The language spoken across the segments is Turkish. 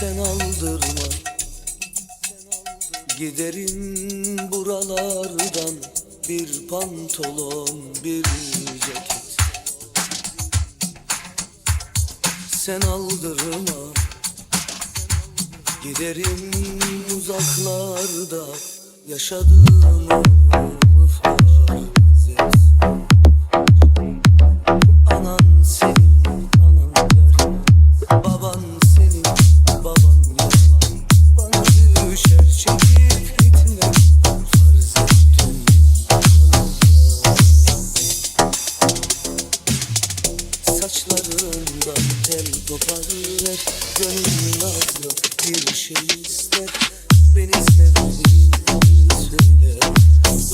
sen aldırma. Giderim buralardan bir pantolon bir ceket. Sen aldırma. Giderim uzaklarda yaşadığımı Saçlarında tel kopar hep ağlıyor bir şey ister Beni sevdiğini söyle.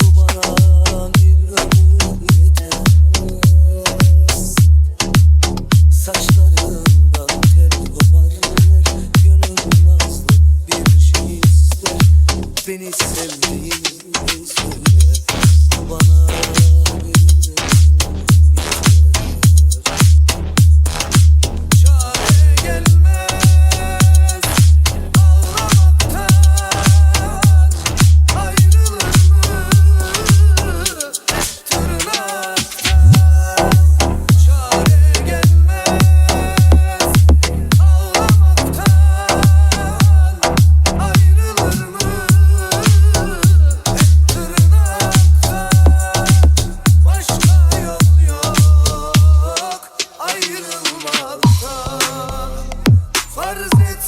Bu bana bir ömür yeter. Saçları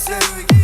till we again.